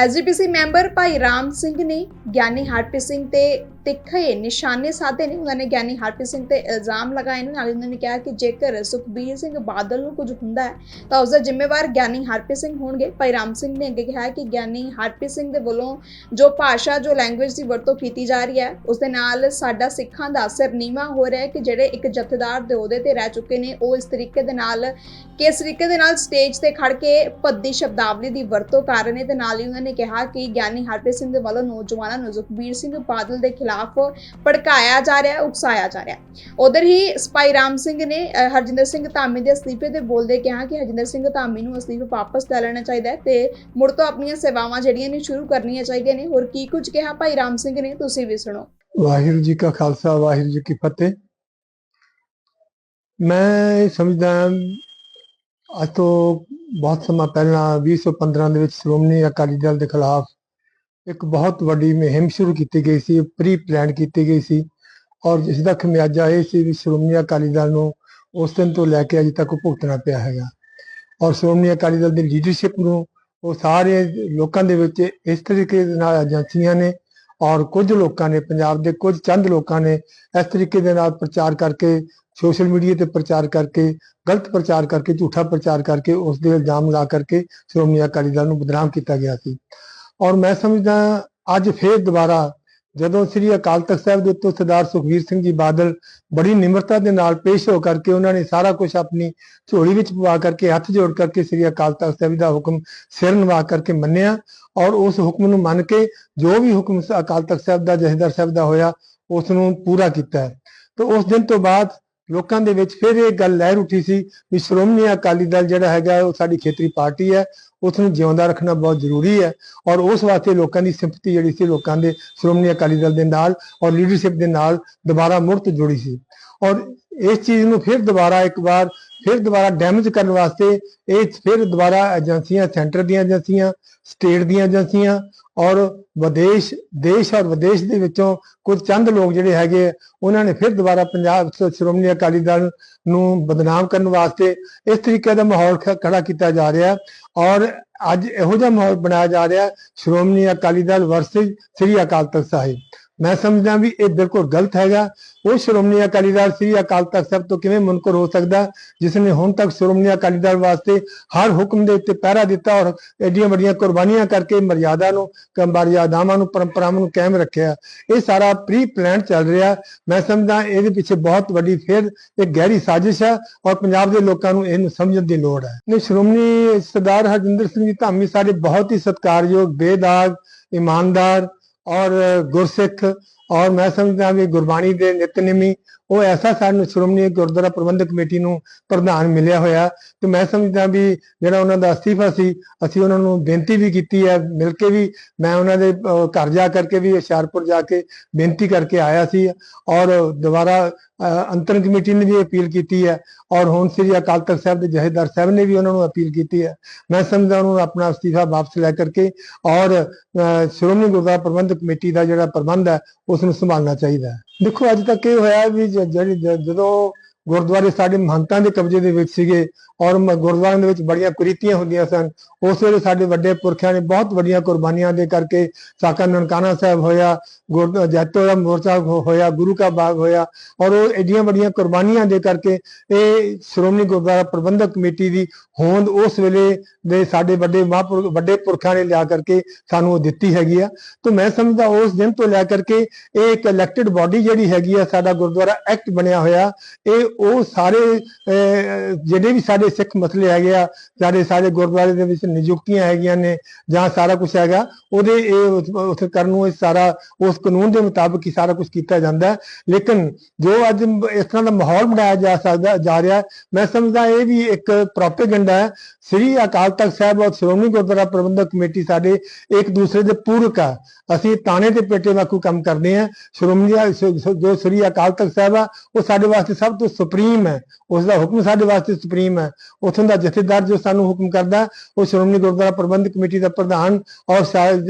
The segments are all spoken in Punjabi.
ਐਸਜੀਪੀਸੀ ਮੈਂਬਰ ਭਾਈ ਰਾਮ ਸਿੰਘ ਨੇ ਗਿਆਨੀ ਹਰਪ੍ਰੀਤ ਸਿੰਘ ਤੇ ਤਿੱਖੇ ਨਿਸ਼ਾਨੇ ਸਾਧੇ ਨੇ, ਉਹਨਾਂ ਨੇ ਗਿਆਨੀ ਹਰਪ੍ਰੀਤ ਸਿੰਘ ਤੇ ਇਲਜ਼ਾਮ ਲਗਾਏ ਨੇ। ਨਾਲ ਹੀ ਉਹਨਾਂ ਨੇ ਕਿਹਾ ਕਿ ਜੇਕਰ ਸੁਖਬੀਰ ਸਿੰਘ ਬਾਦਲ ਨੂੰ ਕੁਝ ਹੁੰਦਾ ਹੈ, ਤਾਂ ਉਸ ਦਾ ਜ਼ਿੰਮੇਵਾਰ ਗਿਆਨੀ ਹਰਪ੍ਰੀਤ ਸਿੰਘ ਹੋਣਗੇ। ਭਾਈ ਰਾਮ ਸਿੰਘ ਨੇ ਅੱਗੇ ਕਿਹਾ ਕਿ ਗਿਆਨੀ ਹਰਪ੍ਰੀਤ ਸਿੰਘ ਦੇ ਵੱਲੋਂ ਜੋ ਭਾਸ਼ਾ, ਜੋ ਲੈਂਗੁਏਜ ਦੀ ਵਰਤੋਂ ਕੀਤੀ ਜਾ ਰਹੀ ਹੈ ਉਸ ਦੇ ਨਾਲ ਸਾਡਾ ਸਿੱਖਾਂ ਦਾ ਅਸਰ ਨੀਵਾ ਹੋ ਰਿਹਾ ਹੈ ਕਿ ਜਿਹੜੇ ਇੱਕ ਜਥੇਦਾਰ ਦੇ ਅਹੁਦੇ ਤੇ ਰਹਿ ਚੁੱਕੇ ਨੇ, ਉਹ ਇਸ ਤਰੀਕੇ ਦੇ ਨਾਲ, ਕਿਸ ਤਰੀਕੇ ਦੇ ਨਾਲ ਸਟੇਜ ਤੇ ਖੜ ਕੇ ਭੱਦੀ ਸ਼ਬਦਾਵਲੀ ਦੀ ਵਰਤੋਂ ਕਰ ਰਹੇ ਨੇ। ਤੇ ਨਾਲ ਹੀ ਉਹਨਾਂ ਨੇ ਕਿਹਾ ਕਿ ਗਿਆਨੀ ਹਰਪ੍ਰੀਤ ਸਿੰਘ ਦੇ ਵੱਲੋਂ ਨੌਜਵਾਨਾਂ ਨੂੰ ਸੁਖਬੀਰ ਸਿੰਘ ਬਾਦਲ ਦੇ ਖਿਲਾਫ ਭੜਕਾਇਆ ਜਾ ਰਿਹਾ ਹੈ, ਉਕਸਾਇਆ ਜਾ ਰਿਹਾ ਹੈ। ਉਧਰ ਹੀ ਸਪਾਈ ਰਾਮ ਸਿੰਘ ਨੇ ਹਰਜਿੰਦਰ ਸਿੰਘ ਧਾਮੀ ਦੇ ਅਸਤੀਫੇ ਤੇ ਬੋਲਦੇ ਕਿਹਾ ਕਿ ਹਰਜਿੰਦਰ ਸਿੰਘ ਧਾਮੀ ਨੂੰ ਅਸਤੀਫਾ ਵਾਪਸ ਲੈ ਲੈਣਾ ਚਾਹੀਦਾ ਹੈ ਤੇ ਮੁੜ ਤੋਂ ਆਪਣੀਆਂ ਸੇਵਾਵਾਂ ਜਿਹੜੀਆਂ ਨੇ ਸ਼ੁਰੂ ਕਰਨੀਆਂ ਚਾਹੀਦੀਆਂ ਨੇ। ਹੋਰ ਕੀ ਕੁਝ ਕਿਹਾ ਭਾਈ ਰਾਮ ਸਿੰਘ ਨੇ? ਤੁਸੀਂ ਵੀ ਸੁਣੋ। ਵਾਹਿਗੁਰੂ ਜੀ ਕਾ ਖਾਲਸਾ, ਵਾਹਿਗੁਰੂ ਜੀ ਕੀ ਫਤਿਹ। ਮੈਂ ਇਹ ਸਮਝਦਾ ਅੱਜ ਤੋਂ ਬਹੁਤ ਸਮਾਂ ਪਹਿਲਾਂ 2015 ਦੇ ਵਿੱਚ ਸ਼੍ਰੋਮਣੀ ਅਕਾਲੀ ਦਲ ਦੇ ਖਿਲਾਫ ਇੱਕ ਬਹੁਤ ਵੱਡੀ ਮੁਹਿੰਮ ਸ਼ੁਰੂ ਕੀਤੀ ਗਈ ਸੀ ਪ੍ਰੀ ਪਲਾਨ ਕੀਤੀ ਗਈ ਸੀ ਔਰ ਜਿਸ ਦਾ ਖਮਿਆਜਾ ਇਹ ਸੀ ਵੀ ਸ਼੍ਰੋਮਣੀ ਅਕਾਲੀ ਦਲ ਨੂੰ ਉਸ ਦਿਨ ਤੋਂ ਲੈ ਕੇ ਅਜੇ ਤੱਕ ਭੁਗਤਣਾ ਪਿਆ ਹੈਗਾ। ਔਰ ਸ਼੍ਰੋਮਣੀ ਅਕਾਲੀ ਦਲ ਦੀ ਲੀਡਰਸ਼ਿਪ ਨੂੰ ਉਹ ਸਾਰੇ ਲੋਕਾਂ ਦੇ ਵਿੱਚ ਇਸ ਤਰੀਕੇ ਦੇ ਨਾਲ ਏਜੰਸੀਆਂ ਨੇ ਔਰ ਕੁਝ ਲੋਕਾਂ ਨੇ, ਪੰਜਾਬ ਦੇ ਕੁਝ ਚੰਦ ਲੋਕਾਂ ਨੇ ਇਸ ਤਰੀਕੇ ਦੇ ਨਾਲ ਪ੍ਰਚਾਰ ਕਰਕੇ, ਸੋਸ਼ਲ ਮੀਡੀਆ ਤੇ ਪ੍ਰਚਾਰ ਕਰਕੇ, ਗਲਤ ਪ੍ਰਚਾਰ ਕਰਕੇ, ਝੂਠਾ ਪ੍ਰਚਾਰ ਕਰਕੇ ਉਸ ਦੇ ਇਲਜ਼ਾਮ ਲਾ ਕਰਕੇ ਸ਼੍ਰੋਮਣੀ ਅਕਾਲੀ ਦਲ ਨੂੰ ਬਦਨਾਮ ਕੀਤਾ ਗਿਆ ਸੀ। ਔਰ ਮੈਂ ਸਮਝਦਾ ਅੱਜ ਫੇਰ ਦੁਬਾਰਾ ਜਦੋਂ ਸ੍ਰੀ ਅਕਾਲ ਤਖਤ ਸਾਹਿਬ ਦੇ ਉੱਤੇ ਸਰਦਾਰ ਸੁਖਵੀਰ ਸਿੰਘ ਜੀ ਬਾਦਲ ਬੜੀ ਨਿਮਰਤਾ ਦੇ ਨਾਲ ਪੇਸ਼ ਹੋ ਕਰਕੇ ਉਹਨਾਂ ਨੇ ਸਾਰਾ ਕੁਝ ਆਪਣੀ ਝੋਲੀ ਵਿੱਚ ਪਵਾ ਕਰਕੇ, ਹੱਥ ਜੋੜ ਕਰਕੇ ਸ੍ਰੀ ਅਕਾਲ ਤਖਤ ਸਾਹਿਬ ਦਾ ਹੁਕਮ ਸਿਰ ਨਿਵਾ ਕਰਕੇ ਮੰਨਿਆ ਔਰ ਉਸ ਹੁਕਮ ਨੂੰ ਮੰਨ ਕੇ ਜੋ ਵੀ ਹੁਕਮ ਅਕਾਲ ਤਖਤ ਸਾਹਿਬ ਦਾ ਜਥੇਦਾਰ ਸਾਹਿਬ ਦਾ ਹੋਇਆ, ਉਸ ਨੂੰ ਪੂਰਾ ਕੀਤਾ ਹੈ। ਤੇ ਉਸ ਦਿਨ ਤੋਂ ਬਾਅਦ ਲੋਕਾਂ ਦੇ ਵਿੱਚ ਫਿਰ ਇਹ ਗੱਲ ਲਹਿਰ ਉੱਠੀ ਸੀ ਵੀ ਸ਼੍ਰੋਮਣੀ ਅਕਾਲੀ ਦਲ ਜਿਹੜਾ ਹੈਗਾ ਉਹ ਸਾਡੀ ਖੇਤਰੀ ਪਾਰਟੀ ਹੈ ਉਸ ਨੂੰ ਜਿਉਂਦਾ ਰੱਖਣਾ ਬਹੁਤ ਜ਼ਰੂਰੀ ਹੈ ਔਰ ਉਸ ਵਾਸਤੇ ਲੋਕਾਂ ਦੀ ਸਿੰਪਥੀ ਜਿਹੜੀ ਸੀ ਲੋਕਾਂ ਦੇ ਸ਼੍ਰੋਮਣੀ ਅਕਾਲੀ ਦਲ ਦੇ ਨਾਲ ਔਰ ਲੀਡਰਸ਼ਿਪ ਦੇ ਨਾਲ ਦੁਬਾਰਾ ਮੁੜਤ ਜੁੜੀ ਸੀ ਔਰ ਇਸ ਚੀਜ਼ ਨੂੰ ਫਿਰ ਦੁਬਾਰਾ ਇੱਕ ਵਾਰ ਫਿਰ ਦੁਬਾਰਾ ਡੈਮੇਜ ਕਰਨ ਵਾਸਤੇ ਇਹ ਫਿਰ ਦੁਬਾਰਾ ਏਜੰਸੀਆਂ ਸੈਂਟਰ ਦੀਆਂ ਏਜੰਸੀਆਂ ਸਟੇਟ ਦੀਆਂ ਏਜੰਸੀਆਂ ਔਰ ਵਿਦੇਸ਼ ਦੇਸ਼ ਔਰ ਵਿਦੇਸ਼ ਦੇ ਵਿੱਚੋਂ ਕੁਝ ਚੰਦ ਲੋਕ ਜਿਹੜੇ ਹੈਗੇ ਆ, ਉਹਨਾਂ ਨੇ ਫਿਰ ਦੁਬਾਰਾ ਪੰਜਾਬ ਸ਼੍ਰੋਮਣੀ ਅਕਾਲੀ ਦਲ ਨੂੰ ਬਦਨਾਮ ਕਰਨ ਵਾਸਤੇ ਇਸ ਤਰੀਕੇ ਦਾ ਮਾਹੌਲ ਖ- ਖੜਾ ਕੀਤਾ ਜਾ ਰਿਹਾ ਔਰ ਅੱਜ ਇਹੋ ਜਿਹਾ ਮਾਹੌਲ ਬਣਾਇਆ ਜਾ ਰਿਹਾ ਸ਼੍ਰੋਮਣੀ ਅਕਾਲੀ ਦਲ ਵਰਸਸ ਸ੍ਰੀ ਅਕਾਲ ਤਖਤ ਸਾਹਿਬ। ਮੈਂ ਸਮਝਦਾ ਵੀ ਇਹ ਬਿਲਕੁਲ ਗਲਤ ਹੈਗਾ। ਉਹ ਸ਼੍ਰੋਮਣੀ ਅਕਾਲੀ ਦਲ ਸ੍ਰੀ ਅਕਾਲ ਤਖਤ ਸਾਹਿਬ ਤੋਂ ਕਿਵੇਂ ਮੁਨਕਰ ਹੋ ਸਕਦਾ? ਜਿਸ ਨੇ ਹੁਣ ਤੱਕ ਸ਼੍ਰੋਮਣੀ ਅਕਾਲੀ ਦਲ ਵਾਸਤੇ ਹਰ ਹੁਕਮ ਦੇ ਉੱਤੇ ਪਹਿਰਾ ਦਿੱਤਾ ਔਰ ਐਡੀਆਂ ਵੱਡੀਆਂ ਕੁਰਬਾਨੀਆਂ ਕਰਕੇ ਮਰਿਆਦਾ ਨੂੰ ਕ- ਮਰਿਆਦਾਵਾਂ ਨੂੰ, ਪਰੰਪਰਾਵਾਂ ਨੂੰ ਕਾਇਮ ਰੱਖਿਆ। ਇਹ ਸਾਰਾ ਪ੍ਰੀ ਪਲਾਨ ਚੱਲ ਰਿਹਾ। ਮੈਂ ਸਮਝਦਾ ਇਹਦੇ ਪਿੱਛੇ ਬਹੁਤ ਵੱਡੀ ਫਿਰ ਇੱਕ ਗਹਿਰੀ ਸਾਜ਼ਿਸ਼ ਹੈ ਔਰ ਪੰਜਾਬ ਦੇ ਲੋਕਾਂ ਨੂੰ ਇਹਨੂੰ ਸਮਝਣ ਦੀ ਲੋੜ ਹੈ ਨੇ ਸ਼੍ਰੋਮਣੀ ਸਰਦਾਰ ਹਰਜਿੰਦਰ ਸਿੰਘ ਜੀ ਧਾਮੀ ਸਾਡੇ ਬਹੁਤ ਹੀ ਸਤਿਕਾਰਯੋਗ, ਬੇਦਾਗ, ਇਮਾਨਦਾਰ ਔਰ ਗੁਰਸਿੱਖ ਔਰ ਮੈਂ ਸਮਝਦਾ ਵੀ ਗੁਰਬਾਣੀ ਦੇ ਨਿਤਨੇਮੀ ਉਹ ਐਸਾ ਸਾਨੂੰ ਸ਼੍ਰੋਮਣੀ ਗੁਰਦੁਆਰਾ ਪ੍ਰਬੰਧਕ ਕਮੇਟੀ ਨੂੰ ਪ੍ਰਧਾਨ ਮਿਲਿਆ ਹੋਇਆ ਤੇ ਮੈਂ ਸਮਝਦਾ ਵੀ ਜਿਹੜਾ ਉਹਨਾਂ ਦਾ ਅਸਤੀਫਾ ਸੀ ਅਸੀਂ ਉਹਨਾਂ ਨੂੰ ਬੇਨਤੀ ਵੀ ਕੀਤੀ ਹੈ ਮਿਲ ਕੇ ਵੀ ਮੈਂ ਉਹਨਾਂ ਦੇ ਘਰ ਜਾ ਕਰਕੇ ਵੀ ਹੁਸ਼ਿਆਰਪੁਰ ਜਾ ਕੇ ਬੇਨਤੀ ਕਰਕੇ ਆਇਆ ਸੀ ਔਰ ਦੁਬਾਰਾ ਅੰਤਰ ਕਮੇਟੀ ਨੇ ਵੀ ਅਪੀਲ ਕੀਤੀ ਹੈ ਔਰ ਹੁਣ ਸ੍ਰੀ ਅਕਾਲ ਤਖਤ ਸਾਹਿਬ ਦੇ ਜਥੇਦਾਰ ਸਾਹਿਬ ਨੇ ਵੀ ਉਹਨਾਂ ਨੂੰ ਅਪੀਲ ਕੀਤੀ ਹੈ। ਮੈਂ ਸਮਝਦਾ ਉਹਨਾਂ ਨੂੰ ਆਪਣਾ ਅਸਤੀਫਾ ਵਾਪਸ ਲੈ ਕਰਕੇ ਔਰ ਅਹ, ਸ਼੍ਰੋਮਣੀ ਗੁਰਦੁਆਰਾ ਪ੍ਰਬੰਧਕ ਕਮੇਟੀ ਦਾ ਜਿਹੜਾ ਪ੍ਰਬੰਧ ਹੈ ਉਸ ਨੂੰ ਸੰਭਾਲਣਾ ਚਾਹੀਦਾ ਹੈ। ਦੇਖੋ, ਅੱਜ ਤੱਕ ਇਹ ਹੋਇਆ ਵੀ ਜਿਹੜੀ ਜਦੋਂ ਗੁਰਦੁਆਰੇ ਸਾਡੇ ਮਹੰਤਾਂ ਦੇ ਕਬਜ਼ੇ ਦੇ ਵਿੱਚ ਸੀਗੇ ਔਰ ਮ- ਗੁਰਦੁਆਰਿਆਂ ਦੇ ਵਿੱਚ ਬੜੀਆਂ ਕੁਰੀਤੀਆਂ ਹੁੰਦੀਆਂ ਸਨ। ਉਸ ਵੇਲੇ ਸਾਡੇ ਵੱਡੇ ਪੁਰਖਿਆਂ ਨੇ ਬਹੁਤ ਵੱਡੀਆਂ ਕੁਰਬਾਨੀਆਂ ਦੇ ਕਰਕੇ ਸਾਕਾ ਨਨਕਾਣਾ ਸਾਹਿਬ ਹੋਇਆ ਜੈਤੋ ਦਾ ਮੋਰਚਾ ਹੋਇਆ ਗੁਰੂ ਕਾ ਬਾਗ ਹੋਇਆ ਔਰ ਉਹ ਐਡੀਆਂ ਵੱਡੀਆਂ ਕੁਰਬਾਨੀਆਂ ਦੇ ਕਰਕੇ ਇਹ ਸ਼੍ਰੋਮਣੀ ਗੁਰਦੁਆਰਾ ਪ੍ਰਬੰਧਕ ਕਮੇਟੀ ਦੀ ਹੋਂਦ ਉਸ ਵੇਲੇ ਦੇ ਸਾਡੇ ਵੱਡੇ ਮਹਾਂਪੁਰਖ ਵੱਡੇ ਪੁਰਖਾਂ ਨੇ ਲਿਆ ਕਰਕੇ ਸਾਨੂੰ ਉਹ ਦਿੱਤੀ ਹੈਗੀ ਆ। ਤਾਂ ਮੈਂ ਸਮਝਦਾ ਉਸ ਦਿਨ ਤੋਂ ਲੈ ਕਰਕੇ ਇਹ ਇੱਕ ਇਲੈਕਟਿਡ ਬਾਡੀ ਜਿਹੜੀ ਹੈਗੀ ਆ ਸਾਡਾ ਗੁਰਦੁਆਰਾ ਐਕਟ ਬਣਿਆ ਹੋਇਆ। ਇਹ ਉਹ ਸਾਰੇ ਅਹ, ਜਿਹੜੇ ਵੀ ਸਾਡੇ ਸਿੱਖ ਮਸਲੇ ਹੈਗੇ ਆ ਸਾਡੇ ਸਾਰੇ ਗੁਰਦੁਆਰੇ ਦੇ ਵਿੱਚ ਨਿਯੁਕਤੀਆਂ ਹੈਗੀਆਂ ਨੇ ਜਾਂ ਸਾਰਾ ਕੁਝ ਹੈਗਾ ਉਹਦੇ ਇਹ ਉਸ ਕਰਨ ਨੂੰ ਇਹ ਸਾਰਾ ਉਸ ਕਾਨੂੰਨ ਦੇ ਮੁਤਾਬਕ ਹੀ ਸਾਰਾ ਕੁਝ ਕੀਤਾ ਜਾਂਦਾ ਲੇਕਿਨ ਜੋ ਅੱਜ ਇਸ ਤਰ੍ਹਾਂ ਦਾ ਮਾਹੌਲ ਬਣਾਇਆ ਜਾ ਸਕਦਾ ਜਾ ਰਿਹਾ ਹੈ, ਮੈਂ ਸਮਝਦਾ ਇਹ ਵੀ ਇੱਕ ਪ੍ਰੋਪੇਗੈਂਡਾ ਹੈ। ਸ੍ਰੀ ਅਕਾਲ ਤਖਤ ਸਾਹਿਬ ਔਰ ਸ਼੍ਰੋਮਣੀ ਗੁਰਦੁਆਰਾ ਪ੍ਰਬੰਧਕ ਕਮੇਟੀ ਸਾਡੇ ਇੱਕ ਦੂਸਰੇ ਦੇ ਪੂਰਕ ਆ। ਅਸੀਂ ਤਾਣੇ ਤੇ ਪੇਟੇ ਵਾਂਗੂ ਕੰਮ ਕਰਦੇ ਆ ਸ਼੍ਰੋਮਣੀ ਜੋ ਸ੍ਰੀ ਅਕਾਲ ਤਖਤ ਸਾਹਿਬ ਆ ਉਹ ਸਾਡੇ ਵਾਸਤੇ ਸਭ ਤੋਂ ਸੁਪਰੀਮ ਹੈ। ਉਸ ਦਾ ਹੁਕਮ ਸਾਡੇ ਵਾਸਤੇ ਸੁਪਰੀਮ ਹੈ। ਉਥੋਂ ਦਾ ਜਥੇਦਾਰ ਜੋ ਸਾਨੂੰ ਹੁਕਮ ਕਰਦਾ, ਉਹ ਸ਼੍ਰੋਮਣੀ ਗੁਰਦੁਆਰਾ ਪ੍ਰਬੰਧਕ ਕਮੇਟੀ ਦਾ ਪ੍ਰਧਾਨ ਔਰ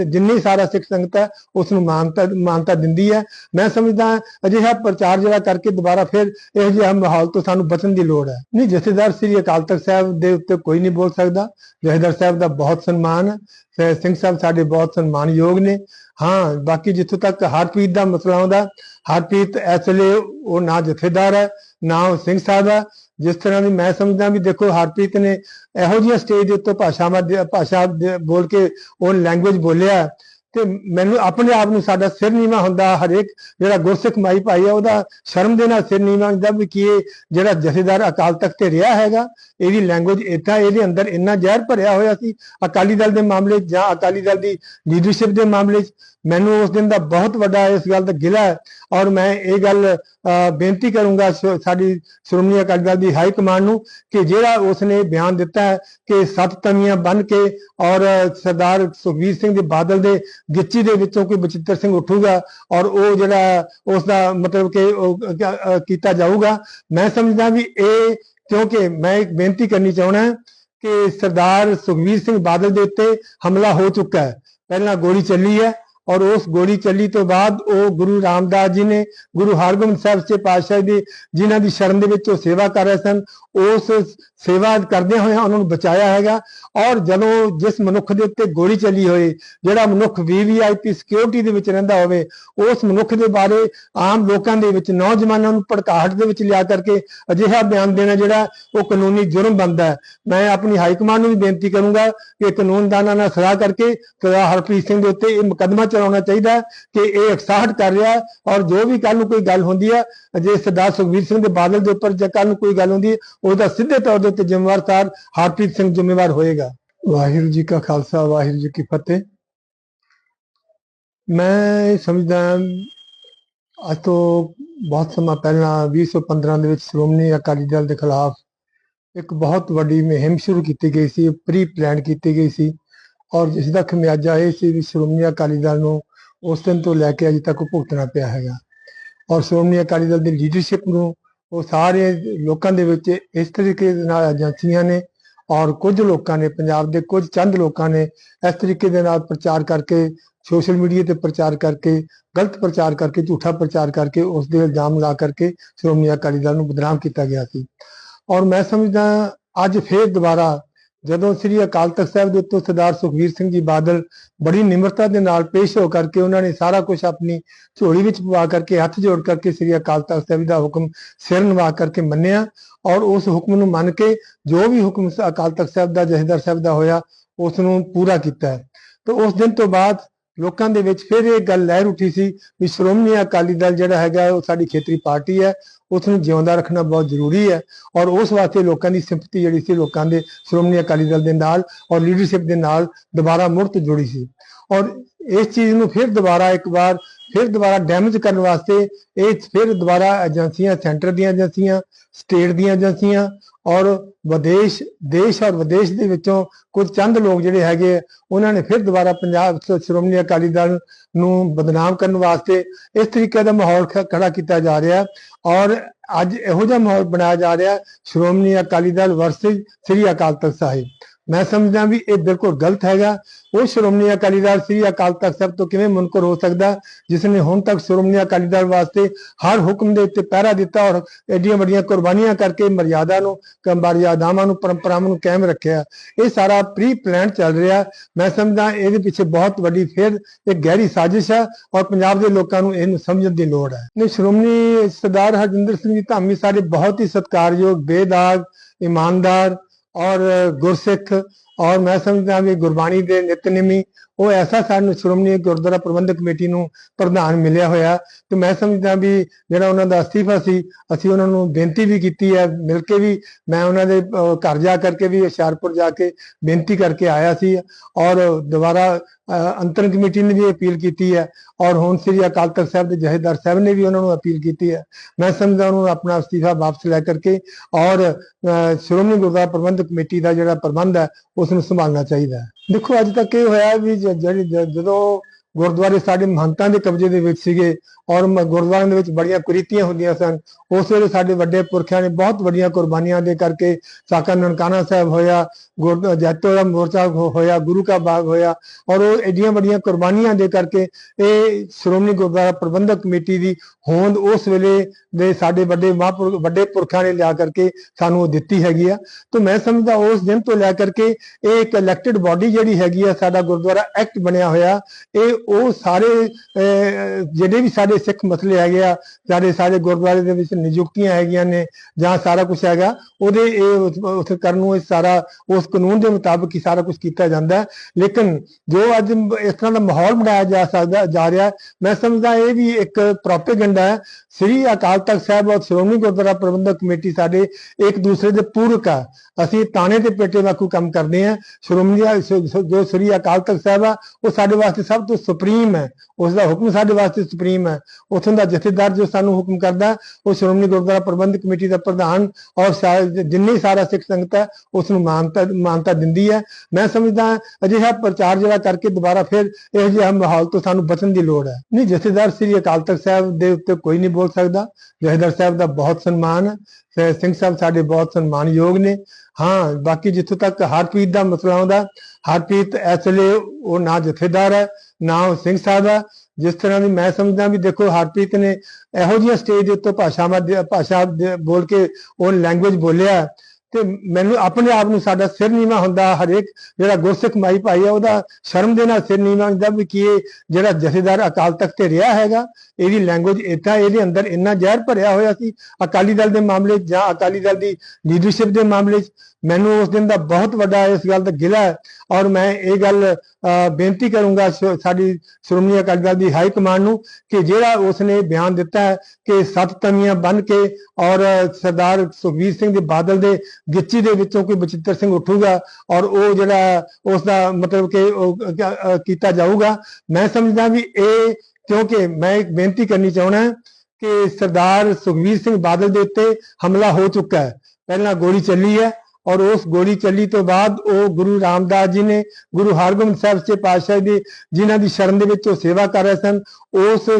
ਜਿੰਨੀ ਸਾਰਾ ਸਿੱਖ ਸੰਗਤ ਹੈ ਉਸ ਨੂੰ ਮਾਨਤਾ ਮਾਨਤਾ ਦਿੰਦੀ ਹੈ। ਮੈਂ ਸਮਝਦਾ ਅਜਿਹਾ ਪ੍ਰਚਾਰ ਜਿਹੜਾ ਕਰਕੇ ਦੁਬਾਰਾ ਫਿਰ ਇਹੋ ਜਿਹਾ ਮਾਹੌਲ ਤੋਂ ਸਾਨੂੰ ਬਚਣ ਦੀ ਲੋੜ ਹੈ। ਨਹੀਂ, ਜਥੇਦਾਰ ਸ੍ਰੀ ਅਕਾਲ ਤਖਤ ਸਾਹਿਬ ਦੇ ਉੱਤੇ ਕੋਈ ਨਹੀਂ ਬੋਲ ਸਕਦਾ। ਜਥੇਦਾਰ ਸਾਹਿਬ ਦਾ ਬਹੁਤ ਸਨਮਾਨ ਹੈ। ਸਿੰਘ ਸਾਹਿਬ ਸਾਡੇ ਬਹੁਤ ਸਨਮਾਨਯੋਗ ਨੇ। ਹਾਂ, ਬਾਕੀ ਜਿੱਥੋਂ ਤੱਕ ਹਰਪ੍ਰੀਤ ਦਾ ਮਸਲਾ ਆਉਂਦਾ, ਹਰਪ੍ਰੀਤ ਇਸ ਵੇਲੇ ਉਹ ਨਾ ਜਥੇਦਾਰ ਹੈ, ਨਾ ਉਹ ਸਿੰਘ ਸਾਹਿਬ ਹੈ। ਜਿਸ ਤਰ੍ਹਾਂ ਦੀ ਮੈਂ ਸਮਝਦਾ ਵੀ ਦੇਖੋ, ਹਰਪ੍ਰੀਤ ਨੇ ਇਹੋ ਜਿਹੀ ਸਟੇਜ ਦੇ ਉੱਤੇ ਭਾਸ਼ਾਵਾਂ ਭਾਸ਼ਾ ਬੋਲ ਕੇ ਉਹ ਲੈਂਗੁਏਜ ਬੋਲਿਆ। ਤੇ ਮੈਨੂੰ ਆਪਣੇ ਆਪ ਨੂੰ ਸਾਡਾ ਸਿਰ ਨੀਵਾ ਹੁੰਦਾ ਹਰੇਕ ਜਿਹੜਾ ਗੁਰਸਿੱਖ ਮਾਈ ਭਾਈ ਆ ਉਹਦਾ ਸ਼ਰਮ ਦੇ ਨਾਲ ਸਿਰ ਨੀਵਾ ਹੁੰਦਾ ਵੀ ਕੀ ਇਹ ਜਿਹੜਾ ਜਥੇਦਾਰ ਅਕਾਲ ਤਖਤ ਤੇ ਰਿਹਾ ਹੈਗਾ ਇਹਦੀ ਲੈਂਗੁਏਜ ਇਦਾਂ ਇਹਦੇ ਅੰਦਰ ਇੰਨਾ ਜ਼ਹਿਰ ਭਰਿਆ ਹੋਇਆ ਸੀ ਅਕਾਲੀ ਦਲ ਦੇ ਮਾਮਲੇ ਜਾਂ ਅਕਾਲੀ ਦਲ ਦੀ ਲੀਡਰਸ਼ਿਪ ਦੇ ਮਾਮਲੇ ਮੈਨੂੰ ਉਸ ਦਿਨ ਦਾ ਬਹੁਤ ਵੱਡਾ ਇਸ ਗੱਲ ਦਾ ਗਿਲਾ ਹੈ। ਔਰ ਮੈਂ ਇਹ ਗੱਲ ਅਹ, ਬੇਨਤੀ ਕਰੂੰਗਾ ਸਾਡੀ ਸ਼੍ਰੋਮਣੀ ਅਕਾਲੀ ਦਲ ਦੀ ਹਾਈ ਕਮਾਂਡ ਨੂੰ ਕਿ ਜਿਹੜਾ ਉਸਨੇ ਬਿਆਨ ਦਿੱਤਾ ਹੈ ਕਿ ਸੱਤ ਤਵੀਆਂ ਬੰਨ ਕੇ ਔਰ ਸਰਦਾਰ ਸੁਖਬੀਰ ਸਿੰਘ ਦੇ ਬਾਦਲ ਦੇ ਗਿੱਚੀ ਦੇ ਵਿੱਚੋਂ ਕੋਈ ਬਚਿੱਤਰ ਸਿੰਘ ਉੱਠੂਗਾ ਔਰ ਉਹ ਜਿਹੜਾ ਉਸ ਦਾ ਮਤਲਬ ਕਿ ਕੀਤਾ ਜਾਊਗਾ। ਮੈਂ ਸਮਝਦਾ ਵੀ ਇਹ ਕਿਉਂਕਿ ਮੈਂ ਇੱਕ ਬੇਨਤੀ ਕਰਨੀ ਚਾਹਣਾ ਕਿ ਸਰਦਾਰ ਸੁਖਬੀਰ ਸਿੰਘ ਬਾਦਲ ਦੇ ਉੱਤੇ ਹਮਲਾ ਹੋ ਚੁੱਕਾ ਹੈ। ਪਹਿਲਾਂ ਗੋਲੀ ਚੱਲੀ ਹੈ ਔਰ ਉਸ ਗੋਲੀ ਚੱਲੀ ਤੋਂ ਬਾਅਦ ਉਹ ਗੁਰੂ ਰਾਮਦਾਸ ਜੀ ਨੇ ਗੁਰੂ ਹਰਗੋਬਿੰਦ ਸਾਹਿਬ ਸੱਚੇ ਪਾਤਸ਼ਾਹ ਦੀ, ਜਿਨ੍ਹਾਂ ਦੀ ਸ਼ਰਨ ਦੇ ਵਿੱਚ ਉਹ ਸੇਵਾ ਕਰ ਰਹੇ ਸਨ ਉਸ ਸੇਵਾ ਕਰਦੇ ਹੋਏ ਉਹਨਾਂ ਨੂੰ ਬਚਾਇਆ ਹੈਗਾ। ਔਰ ਜਦੋਂ ਜਿਸ ਮਨੁੱਖ ਦੇ ਉੱਤੇ ਗੋਲੀ ਚੱਲੀ ਹੋਏ, ਜਿਹੜਾ ਮਨੁੱਖ ਵੀਵੀਆਈਪੀ ਸਿਕਿਉਰਿਟੀ ਦੇ ਵਿੱਚ ਰਹਿੰਦਾ ਹੋਵੇ, ਉਸ ਮਨੁੱਖ ਦੇ ਬਾਰੇ ਆਮ ਲੋਕਾਂ ਦੇ ਵਿੱਚ, ਨੌਜਵਾਨਾਂ ਨੂੰ ਭੜਕਾਹਟ ਦੇ ਵਿੱਚ ਲਿਆ ਕਰਕੇ ਅਜਿਹਾ ਬਿਆਨ ਦੇਣਾ ਜਿਹੜਾ ਉਹ ਕਾਨੂੰਨੀ ਜੁਰਮ ਬਣਦਾ ਹੈ। ਮੈਂ ਆਪਣੀ ਹਾਈ ਕਮਾਂਡ ਨੂੰ ਵੀ ਬੇਨਤੀ ਕਰੂੰਗਾ ਕਿ ਕਾਨੂੰਨਦਾਨਾਂ ਨਾਲ ਸਲਾਹ ਕਰਕੇ ਸਰਦਾਰ ਹਰਪ੍ਰੀਤ ਸਿੰਘ ਦੇ ਉੱਤੇ ਇਹ ਮੁਕੱਦਮਾ ਚਲਾਉਣਾ ਚਾਹੀਦਾ ਹੈ ਕਿ ਇਹ ਇਕਸਾਹਟ ਕਰ ਰਿਹਾ ਔਰ ਜੋ ਵੀ ਕੱਲ ਨੂੰ ਕੋਈ ਗੱਲ ਹੁੰਦੀ ਹੈ, ਜੇ ਸਰਦਾਰ ਸੁਖਬੀਰ ਸਿੰਘ ਦੇ ਬਾਦਲ ਦੇ ਉੱਪਰ ਜੇ ਕੱਲ ਨੂੰ ਕੋਈ ਗੱਲ ਹੁੰਦੀ ਉਹਦਾ ਸਿੱਧੇ ਤੌਰ ਦੇ ਉੱਤੇ ਜ਼ਿੰਮੇਵਾਰ ਸਰ ਹਰਪ੍ਰੀਤ ਸਿੰਘ ਜ਼ਿੰਮੇਵਾਰ ਹੋਏਗਾ। ਵਾਹਿਗੁਰੂ ਜੀ ਕਾ ਖਾਲਸਾ, ਵਾਹਿਗੁਰੂ ਜੀ ਕੀ ਫਤਿਹ। ਮੈਂ ਸਮਝਦਾ ਅੱਜ ਤੋਂ ਬਹੁਤ ਸਮਾਂ ਪਹਿਲਾਂ 2015 ਦੇ ਵਿੱਚ ਸ਼੍ਰੋਮਣੀ ਅਕਾਲੀ ਦਲ ਦੇ ਖਿਲਾਫ ਇੱਕ ਬਹੁਤ ਵੱਡੀ ਮੁਹਿੰਮ ਸ਼ੁਰੂ ਕੀਤੀ ਗਈ ਸੀ ਪ੍ਰੀ ਪਲਾਨ ਕੀਤੀ ਗਈ ਸੀ। ਔਰ ਜਿਸ ਦਾ ਖਮਿਆਜਾ ਇਹ ਸੀ ਵੀ ਸ਼੍ਰੋਮਣੀ ਅਕਾਲੀ ਦਲ ਨੂੰ ਉਸ ਦਿਨ ਤੋਂ ਲੈ ਕੇ ਅਜੇ ਤੱਕ ਭੁਗਤਣਾ ਪਿਆ ਹੈਗਾ। ਔਰ ਸ਼੍ਰੋਮਣੀ ਅਕਾਲੀ ਦਲ ਦੀ ਲੀਡਰਸ਼ਿਪ ਨੂੰ ਉਹ ਸਾਰੇ ਲੋਕਾਂ ਦੇ ਵਿੱਚ ਇਸ ਤਰੀਕੇ ਦੇ ਨਾਲ ਏਜੰਸੀਆਂ ਨੇ ਔਰ ਕੁਝ ਲੋਕਾਂ ਨੇ, ਪੰਜਾਬ ਦੇ ਕੁਝ ਚੰਦ ਲੋਕਾਂ ਨੇ ਇਸ ਤਰੀਕੇ ਦੇ ਨਾਲ ਪ੍ਰਚਾਰ ਕਰਕੇ, ਸੋਸ਼ਲ ਮੀਡੀਆ ਤੇ ਪ੍ਰਚਾਰ ਕਰਕੇ, ਗਲਤ ਪ੍ਰਚਾਰ ਕਰਕੇ, ਝੂਠਾ ਪ੍ਰਚਾਰ ਕਰਕੇ ਉਸ ਦੇ ਇਲਜ਼ਾਮ ਲਾ ਕਰਕੇ ਸ਼੍ਰੋਮਣੀ ਅਕਾਲੀ ਦਲ ਨੂੰ ਬਦਨਾਮ ਕੀਤਾ ਗਿਆ ਸੀ। ਔਰ ਮੈਂ ਸਮਝਦਾ ਅੱਜ ਫੇਰ ਦੁਬਾਰਾ ਜਦੋਂ ਸ੍ਰੀ ਅਕਾਲ ਤਖਤ ਸਾਹਿਬ ਦੇ ਉੱਤੇ ਸਰਦਾਰ ਸੁਖਬੀਰ ਸਿੰਘ ਜੀ ਬਾਦਲ ਬੜੀ ਨਿਮਰਤਾ ਦੇ ਨਾਲ ਪੇਸ਼ ਹੋ ਕਰਕੇ ਉਹਨਾਂ ਨੇ ਸਾਰਾ ਕੁਝ ਆਪਣੀ ਝੋਲੀ ਵਿੱਚ ਪਵਾ ਕਰਕੇ, ਹੱਥ ਜੋੜ ਕਰਕੇ ਸ੍ਰੀ ਅਕਾਲ ਤਖਤ ਸਾਹਿਬ ਦਾ ਹੁਕਮ ਸਿਰ ਨਿਵਾ ਕਰਕੇ ਮੰਨਿਆ ਔਰ ਉਸ ਹੁਕਮ ਨੂੰ ਮੰਨ ਕੇ ਜੋ ਵੀ ਹੁਕਮ ਅਕਾਲ ਤਖਤ ਸਾਹਿਬ ਦਾ ਜਥੇਦਾਰ ਸਾਹਿਬ ਦਾ ਹੋਇਆ, ਉਸ ਨੂੰ ਪੂਰਾ ਕੀਤਾ ਹੈ। ਤੇ ਉਸ ਦਿਨ ਤੋਂ ਬਾਅਦ ਲੋਕਾਂ ਦੇ ਵਿੱਚ ਫਿਰ ਇਹ ਗੱਲ ਲਹਿਰ ਉੱਠੀ ਸੀ ਵੀ ਸ਼੍ਰੋਮਣੀ ਅਕਾਲੀ ਦਲ ਜਿਹੜਾ ਹੈਗਾ ਉਹ ਸਾਡੀ ਖੇਤਰੀ ਪਾਰਟੀ ਹੈ ਉਸ ਨੂੰ ਜਿਉਂਦਾ ਰੱਖਣਾ ਬਹੁਤ ਜ਼ਰੂਰੀ ਹੈ ਔਰ ਉਸ ਵਾਸਤੇ ਲੋਕਾਂ ਦੀ ਸਿੰਪਥੀ ਜਿਹੜੀ ਸੀ ਲੋਕਾਂ ਦੇ ਸ਼੍ਰੋਮਣੀ ਅਕਾਲੀ ਦਲ ਦੇ ਨਾਲ ਔਰ ਲੀਡਰਸ਼ਿਪ ਦੇ ਨਾਲ ਦੁਬਾਰਾ ਮੁੜ ਤੋਂ ਜੁੜੀ ਸੀ ਔਰ ਇਸ ਚੀਜ਼ ਨੂੰ ਫਿਰ ਦੁਬਾਰਾ ਇੱਕ ਵਾਰ, ਫਿਰ ਦੁਬਾਰਾ ਡੈਮੇਜ ਕਰਨ ਵਾਸਤੇ ਇਹ ਫਿਰ ਦੁਬਾਰਾ ਏਜੰਸੀਆਂ ਸੈਂਟਰ ਦੀਆਂ ਏਜੰਸੀਆਂ ਸਟੇਟ ਦੀਆਂ ਏਜੰਸੀਆਂ ਔਰ ਵਿਦੇਸ਼ ਦੇਸ਼ ਔਰ ਵਿਦੇਸ਼ ਦੇ ਵਿੱਚੋਂ ਕੁਝ ਚੰਦ ਲੋਕ ਜਿਹੜੇ ਹੈਗੇ ਆ, ਉਹਨਾਂ ਨੇ ਫਿਰ ਦੁਬਾਰਾ ਪੰਜਾਬ ਸ਼੍ਰੋਮਣੀ ਅਕਾਲੀ ਦਲ ਨੂੰ ਬਦਨਾਮ ਕਰਨ ਵਾਸਤੇ ਇਸ ਤਰੀਕੇ ਦਾ ਮਾਹੌਲ ਖ- ਖੜਾ ਕੀਤਾ ਜਾ ਰਿਹਾ ਔਰ ਅੱਜ ਇਹੋ ਜਿਹਾ ਮਾਹੌਲ ਬਣਾਇਆ ਜਾ ਰਿਹਾ ਸ਼੍ਰੋਮਣੀ ਅਕਾਲੀ ਦਲ ਵਰਸਸ ਸ੍ਰੀ ਅਕਾਲ ਤਖਤ ਸਾਹਿਬ। ਮੈਂ ਸਮਝਦਾ ਵੀ ਇਹ ਬਿਲਕੁਲ ਗਲਤ ਹੈਗਾ। ਉਹ ਸ਼੍ਰੋਮਣੀ ਅਕਾਲੀ ਦਲ ਸ੍ਰੀ ਅਕਾਲ ਤਖਤ ਸਾਹਿਬ ਤੋਂ ਕਿਵੇਂ ਮੁਨਕਰ ਹੋ ਸਕਦਾ? ਜਿਸ ਨੇ ਹੁਣ ਤੱਕ ਸ਼੍ਰੋਮਣੀ ਅਕਾਲੀ ਦਲ ਵਾਸਤੇ ਹਰ ਹੁਕਮ ਦੇ ਉੱਤੇ ਪਹਿਰਾ ਦਿੱਤਾ ਔਰ ਐਡੀਆਂ ਵੱਡੀਆਂ ਕੁਰਬਾਨੀਆਂ ਕਰਕੇ ਮਰਿਆਦਾ ਨੂੰ ਕ- ਨੂੰ, ਪਰੰਪਰਾਵਾਂ ਨੂੰ ਕਾਇਮ ਰੱਖਿਆ। ਇਹ ਸਾਰਾ ਪ੍ਰੀ ਪਲਾਨ ਚੱਲ ਰਿਹਾ। ਮੈਂ ਸਮਝਦਾ ਇਹਦੇ ਪਿੱਛੇ ਬਹੁਤ ਵੱਡੀ ਫਿਰ ਇੱਕ ਗਹਿਰੀ ਸਾਜ਼ਿਸ਼ ਹੈ ਔਰ ਪੰਜਾਬ ਦੇ ਲੋਕਾਂ ਨੂੰ ਇਹਨੂੰ ਸਮਝਣ ਦੀ ਲੋੜ ਹੈ। ਨੇ ਸ਼੍ਰੋਮਣੀ ਸਰਦਾਰ ਹਰਜਿੰਦਰ ਸਿੰਘ ਜੀ ਧਾਮੀ ਸਾਡੇ ਬਹੁਤ ਹੀ ਸਤਿਕਾਰਯੋਗ, ਬੇਦਾਗ, ਇਮਾਨਦਾਰ ਔਰ ਗੁਰਸਿੱਖ ਔਰ ਮੈਂ ਸਮਝਦਾ ਵੀ ਗੁਰਬਾਣੀ ਦੇ ਨਿਤਨੇਮੀ ਉਹ ਐਸਾ ਸਾਨੂੰ ਸ਼੍ਰੋਮਣੀ ਗੁਰਦੁਆਰਾ ਪ੍ਰਬੰਧਕ ਕਮੇਟੀ ਨੂੰ ਪ੍ਰਧਾਨ ਮਿਲਿਆ ਹੋਇਆ ਤੇ ਮੈਂ ਸਮਝਦਾ ਵੀ ਜਿਹੜਾ ਉਹਨਾਂ ਦਾ ਅਸਤੀਫਾ ਸੀ ਅਸੀਂ ਉਹਨਾਂ ਨੂੰ ਬੇਨਤੀ ਵੀ ਕੀਤੀ ਹੈ ਮਿਲ ਕੇ ਵੀ ਮੈਂ ਉਹਨਾਂ ਦੇ ਘਰ ਜਾ ਕਰਕੇ ਵੀ ਹੁਸ਼ਿਆਰਪੁਰ ਜਾ ਕੇ ਬੇਨਤੀ ਕਰਕੇ ਆਇਆ ਸੀ ਔਰ ਦੁਬਾਰਾ ਅਹ, ਅੰਤਰਨ ਕਮੇਟੀ ਨੇ ਵੀ ਅਪੀਲ ਕੀਤੀ ਹੈ ਔਰ ਹੁਣ ਸ੍ਰੀ ਅਕਾਲ ਤਖਤ ਸਾਹਿਬ ਦੇ ਜਹੇਦਾਰ ਸਾਹਿਬ ਨੇ ਵੀ ਉਹਨਾਂ ਨੂੰ ਅਪੀਲ ਕੀਤੀ ਹੈ। ਮੈਂ ਸਮਝਦਾ ਉਹਨਾਂ ਨੂੰ ਆਪਣਾ ਅਸਤੀਫਾ ਵਾਪਸ ਲੈ ਕਰਕੇ ਔਰ ਸ਼੍ਰੋਮਣੀ ਗੁਰਦੁਆਰਾ ਪ੍ਰਬੰਧਕ ਕਮੇਟੀ ਦਾ ਜਿਹੜਾ ਪ੍ਰਬੰਧ ਹੈ ਉਸ ਨੂੰ ਸੰਭਾਲਣਾ ਚਾਹੀਦਾ ਹੈ। ਦੇਖੋ, ਅੱਜ ਤੱਕ ਇਹ ਹੋਇਆ ਵੀ ਜ- ਜਿਹੜੀ ਜ- ਜਦੋਂ ਗੁਰਦੁਆਰੇ ਸਾਡੇ ਮਹੰਤਾਂ ਦੇ ਕਬਜ਼ੇ ਦੇ ਵਿੱਚ ਸੀਗੇ ਔਰ ਮ- ਗੁਰਦੁਆਰਿਆਂ ਦੇ ਵਿੱਚ ਬੜੀਆਂ ਕੁਰੀਤੀਆਂ ਹੁੰਦੀਆਂ ਸਨ। ਉਸ ਵੇਲੇ ਸਾਡੇ ਵੱਡੇ ਪੁਰਖਿਆਂ ਨੇ ਬਹੁਤ ਵੱਡੀਆਂ ਕੁਰਬਾਨੀਆਂ ਦੇ ਕਰਕੇ ਸਾਕਾ ਨਨਕਾਣਾ ਸਾਹਿਬ ਹੋਇਆ ਜੈਤੋ ਦਾ ਮੋਰਚਾ ਹੋਇਆ ਗੁਰੂ ਕਾ ਬਾਗ ਹੋਇਆ ਔਰ ਉਹ ਐਡੀਆਂ ਵੱਡੀਆਂ ਕੁਰਬਾਨੀਆਂ ਦੇ ਕਰਕੇ ਇਹ ਸ਼੍ਰੋਮਣੀ ਗੁਰਦੁਆਰਾ ਪ੍ਰਬੰਧਕ ਕਮੇਟੀ ਦੀ ਹੋਂਦ ਉਸ ਵੇਲੇ ਦੇ ਸਾਡੇ ਵੱਡੇ ਮਹਾਂਪੁਰਖ ਵੱਡੇ ਪੁਰਖਾਂ ਨੇ ਲਿਆ ਕਰਕੇ ਸਾਨੂੰ ਉਹ ਦਿੱਤੀ ਹੈਗੀ ਆ। ਤਾਂ ਮੈਂ ਸਮਝਦਾ ਉਸ ਦਿਨ ਤੋਂ ਲੈ ਕਰਕੇ ਇਹ ਇੱਕ ਇਲੈਕਟਿਡ ਬਾਡੀ ਜਿਹੜੀ ਹੈਗੀ ਆ ਸਾਡਾ ਗੁਰਦੁਆਰਾ ਐਕਟ ਬਣਿਆ ਹੋਇਆ। ਇਹ ਉਹ ਸਾਰੇ ਅਹ, ਜਿਹੜੇ ਵੀ ਸਾਡੇ ਸਿੱਖ ਮਸਲੇ ਹੈਗੇ ਆ, ਸਾਡੇ ਸਾਰੇ ਗੁਰਦੁਆਰੇ ਦੇ ਵਿੱਚ ਨਿਯੁਕਤੀਆਂ ਹੈਗੀਆਂ ਨੇ, ਜਾਂ ਸਾਰਾ ਕੁਝ ਹੈਗਾ, ਉਹਦੇ ਇਹ ਉਸ- ਉਸ ਕਰਨ ਨੂੰ ਇਹ ਸਾਰਾ, ਉਸ ਕਾਨੂੰਨ ਦੇ ਮੁਤਾਬਕ ਹੀ ਸਾਰਾ ਕੁਝ ਕੀਤਾ ਜਾਂਦਾ ਲੇਕਿਨ ਜੋ ਅੱਜ ਇਸ ਤਰ੍ਹਾਂ ਦਾ ਮਾਹੌਲ ਬਣਾਇਆ ਜਾ ਸਕਦਾ, ਜਾ ਰਿਹਾ ਮੈਂ ਸਮਝਦਾ ਇਹ ਵੀ ਇੱਕ ਪ੍ਰੋਪੇਗੈਂਡਾ ਹੈ। ਸ੍ਰੀ ਅਕਾਲ ਤਖਤ ਸਾਹਿਬ ਔਰ ਸ਼੍ਰੋਮਣੀ ਗੁਰਦੁਆਰਾ ਪ੍ਰਬੰਧਕ ਕਮੇਟੀ ਸਾਡੇ ਇੱਕ ਦੂਸਰੇ ਦੇ ਪੂਰਕ ਆ। ਅਸੀਂ ਤਾਣੇ ਤੇ ਪੇਟੇ ਵਾਂਗੂ ਕੰਮ ਕਰਦੇ ਆ ਸ਼੍ਰੋਮਣੀ ਜੋ ਸ੍ਰੀ ਅਕਾਲ ਤਖਤ ਸਾਹਿਬ ਆ, ਉਹ ਸਾਡੇ ਵਾਸਤੇ ਸਭ ਤੋਂ ਸੁਪਰੀਮ ਹੈ। ਉਸ ਦਾ ਹੁਕਮ ਸਾਡੇ ਵਾਸਤੇ ਸੁਪਰੀਮ ਹੈ। ਉੱਥੋਂ ਦਾ ਜਥੇਦਾਰ ਜੋ ਸਾਨੂੰ ਹੁਕਮ ਕਰਦਾ, ਉਹ ਸ਼੍ਰੋਮਣੀ ਗੁਰਦੁਆਰਾ ਪ੍ਰਬੰਧਕ ਕਮੇਟੀ ਦਾ ਪ੍ਰਧਾਨ ਔਰ ਜਿੰਨੀ ਸਾਰਾ ਸਿੱਖ ਸੰਗਤ ਹੈ, ਉਸ ਨੂੰ ਮਾਨਤਾ ਮਾਨਤਾ ਦਿੰਦੀ ਹੈ। ਮੈਂ ਸਮਝਦਾ ਅਜਿਹਾ ਪ੍ਰਚਾਰ ਜਿਹੜਾ ਕਰਕੇ ਦੁਬਾਰਾ ਫਿਰ ਇਹੋ ਜਿਹਾ ਮਾਹੌਲ ਤੋਂ ਸਾਨੂੰ ਬਚਣ ਦੀ ਲੋੜ ਹੈ। ਨਹੀਂ, ਜਥੇਦਾਰ ਸ੍ਰੀ ਅਕਾਲ ਤਖਤ ਸਾਹਿਬ ਦੇ ਉੱਤੇ ਕੋਈ ਨਹੀਂ ਬੋਲ ਸਕਦਾ। ਜਥੇਦਾਰ ਸਾਹਿਬ ਦਾ ਬਹੁਤ ਸਨਮਾਨ ਹੈ। ਸਿੰਘ ਸਾਹਿਬ ਸਾਡੇ ਬਹੁਤ ਸਨਮਾਨਯੋਗ ਨੇ। ਹਾਂ, ਬਾਕੀ ਜਿੱਥੋਂ ਤੱਕ ਹਰਪ੍ਰੀਤ ਦਾ ਮਸਲਾ ਆਉਂਦਾ, ਹਰਪ੍ਰੀਤ ਇਸ ਵੇਲੇ ਉਹ ਨਾ ਜਥੇਦਾਰ ਹੈ, ਨਾ ਉਹ ਸਿੰਘ ਸਾਹਿਬ ਹੈ। ਜਿਸ ਤਰ੍ਹਾਂ ਦੀ ਮੈਂ ਸਮਝਦਾ ਵੀ ਦੇਖੋ ਹਰਪ੍ਰੀਤ ਨੇ ਇਹੋ ਜਿਹੀਆਂ ਸਟੇਜ ਦੇ ਉੱਤੇ ਭਾਸ਼ਾਵਾਂ ਭਾਸ਼ਾ ਬੋਲ ਕੇ ਉਹ ਲੈਂਗੁਏਜ ਬੋਲਿਆ। ਤੇ ਮੈਨੂੰ ਆਪਣੇ ਆਪ ਨੂੰ ਸਾਡਾ ਸਿਰ ਨੀਵਾ ਹੁੰਦਾ ਹਰੇਕ, ਜਿਹੜਾ ਗੁਰਸਿੱਖ ਮਾਈ ਭਾਈ ਹੈ ਉਹਦਾ ਸ਼ਰਮ ਦੇ ਨਾਲ ਸਿਰ ਨੀਵਾ ਹੁੰਦਾ ਵੀ ਕੀ ਇਹ ਜਿਹੜਾ ਜਥੇਦਾਰ ਅਕਾਲ ਤਖਤ ਤੇ ਰਿਹਾ ਹੈਗਾ ਇਹਦੀ ਲੈਂਗੁਏਜ ਇਦਾਂ ਇਹਦੇ ਅੰਦਰ ਇੰਨਾ ਜ਼ਹਿਰ ਭਰਿਆ ਹੋਇਆ ਸੀ, ਅਕਾਲੀ ਦਲ ਦੇ ਮਾਮਲੇ ਜਾਂ ਅਕਾਲੀ ਦਲ ਦੀ ਲੀਡਰਸ਼ਿਪ ਦੇ ਮਾਮਲੇ 'ਚ, ਮੈਨੂੰ ਉਸ ਦਿਨ ਦਾ ਬਹੁਤ ਵੱਡਾ ਇਸ ਗੱਲ ਦਾ ਗਿਲਾ ਹੈ ਔਰ ਮੈਂ ਇਹ ਗੱਲ ਬੇਨਤੀ ਕਰੂੰਗਾ ਸਾਡੀ ਸ਼੍ਰੋਮਣੀ ਅਕਾਲੀ ਦਲ ਦੀ ਹਾਈ ਕਮਾਂਡ ਨੂੰ ਕਿ ਜਿਹੜਾ ਉਸਨੇ ਬਿਆਨ ਦਿੱਤਾ ਹੈ ਕਿ ਸੱਤ ਤਵੀਆਂ ਬੰਨ ਕੇ ਔਰ ਸਰਦਾਰ ਸੁਖਬੀਰ ਸਿੰਘ ਦੇ ਬਾਦਲ ਦੇ ਗਿੱਚੀ ਦੇ ਵਿੱਚੋਂ ਕੋਈ ਬਚਿੱਤਰ ਸਿੰਘ ਉੱਠੂਗਾ ਔਰ ਉਹ ਜਿਹੜਾ ਉਸ ਦਾ ਮਤਲਬ ਕਿ ਉਹ ਕੀਤਾ ਜਾਊਗਾ, ਮੈਂ ਸਮਝਦਾ ਵੀ ਇਹ ਕਿਉਂਕਿ ਮੈਂ ਇੱਕ ਬੇਨਤੀ ਕਰਨੀ ਚਾਹੁੰਦਾ ਕਿ ਸਰਦਾਰ ਸੁਖਬੀਰ ਸਿੰਘ ਬਾਦਲ ਦੇ ਉੱਤੇ ਹਮਲਾ ਹੋ ਚੁੱਕਾ ਹੈ। ਪਹਿਲਾਂ ਗੋਲੀ ਚੱਲੀ ਹੈ ਔਰ ਉਸ ਗੋਲੀ ਚੱਲੀ ਤੋਂ ਬਾਅਦ ਉਹ ਗੁਰੂ ਰਾਮਦਾਸ ਜੀ ਨੇ ਗੁਰੂ ਹਰਗੋਬਿੰਦ ਸਾਹਿਬ ਸੱਚੇ ਪਾਤਸ਼ਾਹ ਦੀ, ਜਿਨ੍ਹਾਂ ਦੀ ਸ਼ਰਨ ਦੇ ਵਿੱਚ ਉਹ ਸੇਵਾ ਕਰ ਰਹੇ ਸਨ, ਉਸ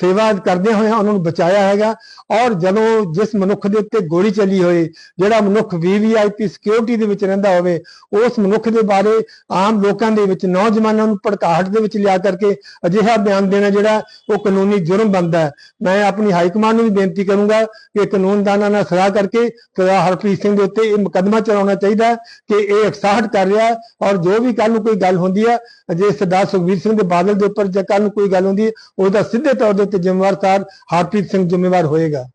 ਸੇਵਾ ਕਰਦੇ ਹੋਏ ਉਹਨਾਂ ਨੂੰ ਬਚਾਇਆ ਹੈਗਾ। ਔਰ ਜਦੋਂ ਜਿਸ ਮਨੁੱਖ ਦੇ ਉੱਤੇ ਗੋਲੀ ਚੱਲੀ ਹੋਏ, ਜਿਹੜਾ ਮਨੁੱਖ ਵੀਵੀਆਈਪੀ ਸਿਕਿਉਰਿਟੀ ਦੇ ਵਿੱਚ ਰਹਿੰਦਾ ਹੋਵੇ, ਉਸ ਮਨੁੱਖ ਦੇ ਬਾਰੇ ਆਮ ਲੋਕਾਂ ਦੇ ਵਿੱਚ, ਨੌਜਵਾਨਾਂ ਨੂੰ ਭੜਕਾਹਟ ਦੇ ਵਿੱਚ ਲਿਆ ਕਰਕੇ ਅਜਿਹਾ ਬਿਆਨ ਦੇਣਾ ਜਿਹੜਾ ਉਹ ਕਾਨੂੰਨੀ ਜੁਰਮ ਬਣਦਾ ਹੈ। ਮੈਂ ਆਪਣੀ ਹਾਈ ਕਮਾਂਡ ਨੂੰ ਵੀ ਬੇਨਤੀ ਕਰੂੰਗਾ ਕਿ ਕਾਨੂੰਨਦਾਨਾਂ ਨਾਲ ਸਲਾਹ ਕਰਕੇ ਸਰਦਾਰ ਹਰਪ੍ਰੀਤ ਸਿੰਘ ਦੇ ਉੱਤੇ ਇਹ ਮੁਕੱਦਮਾ ਚਲਾਉਣਾ ਚਾਹੀਦਾ ਕਿ ਇਹ ਇਕਸਾਹਟ ਕਰ ਰਿਹਾ ਔਰ ਜੋ ਵੀ ਕੱਲ ਨੂੰ ਕੋਈ ਗੱਲ ਹੁੰਦੀ ਹੈ ਜੇ ਸਰਦਾਰ ਸੁਖਬੀਰ ਸਿੰਘ ਦੇ ਬਾਦਲ ਦੇ ਉੱਪਰ ਜੇ ਕੱਲ ਨੂੰ ਕੋਈ ਗੱਲ ਹੁੰਦੀ ਹੈ, ਉਹਦਾ ਸਿੱਧੇ ਤੌਰ ਦੇ ਉੱਤੇ ਜ਼ਿੰਮੇਵਾਰ ਸਰ ਹਰਪ੍ਰੀਤ ਸਿੰਘ ਜ਼ਿੰਮੇਵਾਰ ਹੋਏਗਾ।